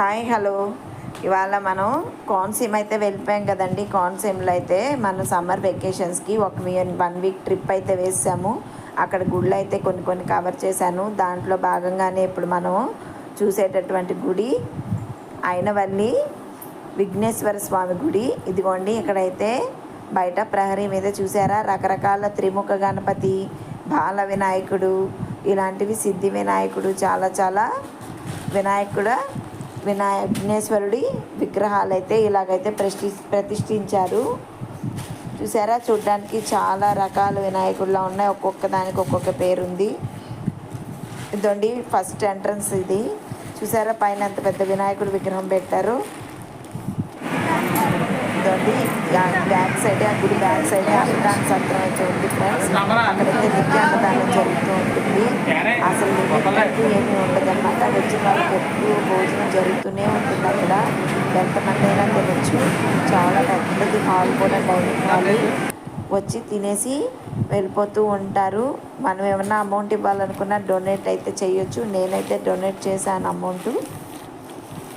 Hi hello. ఇవాళ మనం కోనసీమ అయితే వెళ్ళిపోయాం కదండి. కోనసీమలో అయితే మనం సమ్మర్ వెకేషన్స్కి ఒక వన్ వీక్ ట్రిప్ అయితే వేసాము. అక్కడ గుళ్ళు అయితే కొన్ని కొన్ని కవర్ చేశాను. దాంట్లో భాగంగానే ఇప్పుడు మనం చూసేటటువంటి గుడి అయినవల్లి విఘ్నేశ్వర స్వామి గుడి. ఇదిగోండి ఇక్కడైతే బయట ప్రహరీ మీద చూసారా? రకరకాల త్రిముఖ గణపతి బాల వినాయకుడు ఇలాంటివి సిద్ధి వినాయకుడు చాలా చాలా వినాయకుడు వినాయ విఘ్నేశ్వరుడి విగ్రహాలు అయితే ఇలాగైతే ప్రతి ప్రతిష్ఠించారు. చూసారా? చూడ్డానికి చాలా రకాల వినాయకుడిలా ఉన్నాయి. ఒక్కొక్క దానికి ఒక్కొక్క పేరు ఉంది ఇదండి ఫస్ట్ ఎంట్రన్స్ ఇది. చూసారా? పైన ఎంత పెద్ద వినాయకుడు విగ్రహం పెట్టారు. ఇదండి బ్యాక్ సైడ్ ఆ గుడి బ్యాక్ సైడ్ అన్నదాన సత్రం అయితే ఉంది ఫ్రెండ్స్ అక్కడైతే నిత్య అన్నదానం జరుగుతూ ఉంటుంది. అసలు ఏమీ ఉండదు అనమాట వచ్చిన వాళ్ళకి ఎప్పుడు భోజనం జరుగుతూనే ఉంటుంది అక్కడ. ఎంతమంది అయినా తినచ్చు. చాలా పెద్దది హాల్ కూడా డైనింగ్ హాల్. వచ్చి తినేసి వెళ్ళిపోతూ ఉంటారు. మనం ఏమన్నా అమౌంట్ ఇవ్వాలనుకున్నా డొనేట్ అయితే చేయొచ్చు. నేనైతే డొనేట్ చేశాను అమౌంట్.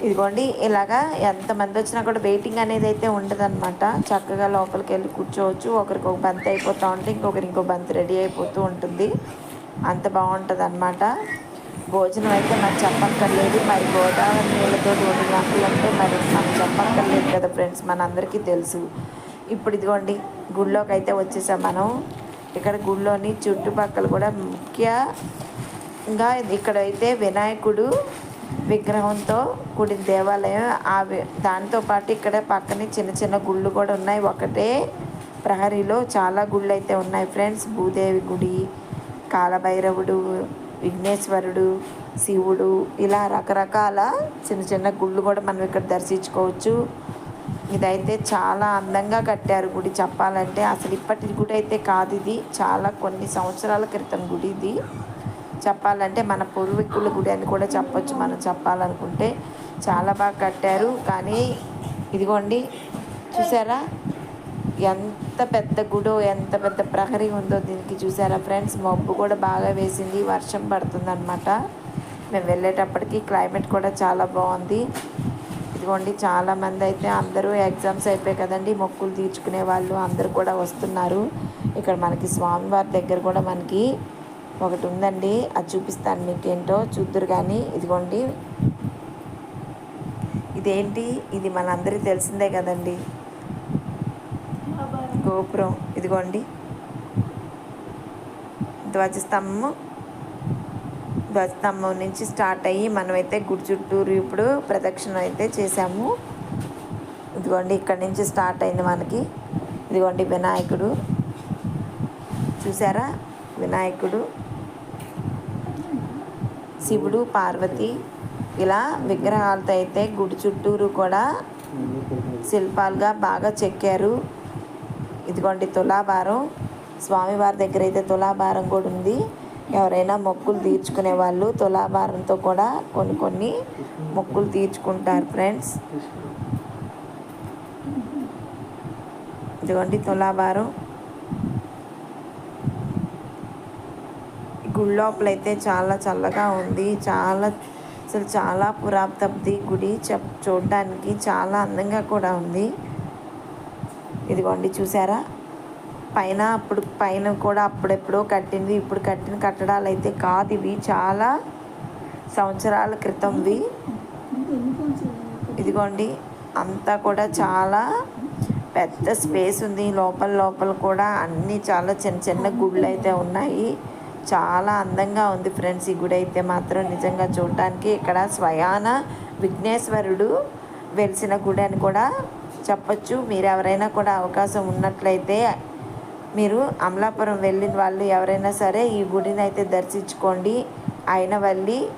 ఇదిగోండి ఇలాగా ఎంతమంది వచ్చినా కూడా వెయిటింగ్ అనేది అయితే ఉండదన్నమాట. చక్కగా లోపలికి వెళ్ళి కూర్చోవచ్చు. ఒకరికి ఒక బంత్ అయిపోతూ ఉంటే ఇంకొకరికి ఇంకో బంత్ రెడీ అయిపోతూ ఉంటుంది. అంత బాగుంటుంది అన్నమాట భోజనం అయితే నాకు చెప్పక్కర్లేదు. మరి గోదావరి నీళ్ళతో వండిన వంటలు అంటే మరి మనం చెప్పక్కర్లేదు కదా ఫ్రెండ్స్. మనందరికీ తెలుసు. ఇప్పుడు ఇదిగోండి గుళ్ళోకి అయితే వచ్చేసాం మనం. ఇక్కడ గుళ్ళోని చుట్టుపక్కల కూడా ముఖ్యంగా ఇక్కడైతే వినాయకుడు విగ్రహంతో కూడిన దేవాలయం. ఆ దాంతోపాటు ఇక్కడ పక్కనే చిన్న చిన్న గుళ్ళు కూడా ఉన్నాయి. ఒకటే ప్రహరీలో చాలా గుళ్ళు అయితే ఉన్నాయి ఫ్రెండ్స్. భూదేవి గుడి కాలభైరవుడు విఘ్నేశ్వరుడు శివుడు ఇలా రకరకాల చిన్న చిన్న గుళ్ళు కూడా మనం ఇక్కడ దర్శించుకోవచ్చు. ఇదైతే చాలా అందంగా కట్టారు గుడి చెప్పాలంటే. అసలు ఇప్పటి గుడి అయితే కాదు ఇది. చాలా కొన్ని సంవత్సరాల క్రితం గుడి ఇది. చెప్పాలంటే మన పూర్వీకుల గుడి అని కూడా చెప్పొచ్చు మనం చెప్పాలనుకుంటే. చాలా బాగా కట్టారు. కానీ ఇదిగోండి చూసారా? ఎంత పెద్ద గుడో ఎంత పెద్ద ప్రహరీ ఉందో దీనికి చూసారా ఫ్రెండ్స్? మబ్బు కూడా బాగా వేసింది వర్షం పడుతుందన్నమాట. మేము వెళ్ళేటప్పటికి క్లైమేట్ కూడా చాలా బాగుంది. ఇదిగోండి చాలామంది అయితే అందరూ ఎగ్జామ్స్ అయిపోయాయి కదండి మొక్కులు తీర్చుకునే వాళ్ళు అందరూ కూడా వస్తున్నారు. ఇక్కడ మనకి స్వామివారి దగ్గర కూడా మనకి ఒకటి ఉందండి అది చూపిస్తాను మీకు ఏంటో చూద్దరు కానీ. ఇదిగోండి ఇదేంటి? ఇది మనందరికీ తెలిసిందే కదండి. గోపురం ఇదిగోండి. ధ్వజస్తంభం. ధ్వజస్తంభం నుంచి స్టార్ట్ అయ్యి మనమైతే గుడి చుట్టూరు ఇప్పుడు ప్రదక్షిణ అయితే చేసాము ఇదిగోండి ఇక్కడ నుంచి స్టార్ట్ అయింది మనకి. ఇదిగోండి వినాయకుడు. చూసారా? వినాయకుడు శివుడు పార్వతి ఇలా విగ్రహాలతో అయితే గుడి చుట్టూరు కూడా శిల్పాలుగా బాగా చెక్కారు. ఇదిగోండి తులాభారం. స్వామివారి దగ్గర అయితే తులాభారం కూడా ఉంది. ఎవరైనా మొక్కులు తీర్చుకునే వాళ్ళు తులాభారంతో కూడా కొన్ని కొన్ని మొక్కులు తీర్చుకుంటారు ఫ్రెండ్స్. ఇదిగోండి తులాభారం. గుడి లోపలైతే చాలా చల్లగా ఉంది. చాలా అసలు చాలా పురాతబ్ది గుడి చెప్ చూడడానికి చాలా అందంగా కూడా ఉంది. ఇదిగోండి చూసారా? పైన అప్పుడు పైన కూడా అప్పుడెప్పుడో కట్టింది ఇప్పుడు కట్టిన కట్టడాలు అయితే కాదు ఇవి చాలా సంవత్సరాల క్రితంవి. ఇదిగోండి అంతా కూడా చాలా పెద్ద స్పేస్ ఉంది లోపల లోపల కూడా అన్నీ చాలా చిన్న చిన్న గుళ్ళు అయితే ఉన్నాయి. చాలా అందంగా ఉంది ఫ్రెండ్స్ ఈ గుడి అయితే మాత్రం నిజంగా చూడటానికి. ఇక్కడ స్వయాన విఘ్నేశ్వరుడు వెలిసిన గుడి అని కూడా చెప్పచ్చు. మీరు ఎవరైనా కూడా అవకాశం ఉన్నట్లయితే మీరు అమలాపురం వెళ్ళిన వాళ్ళు ఎవరైనా సరే ఈ గుడిని అయితే దర్శించుకోండి. అయినవల్లిలోని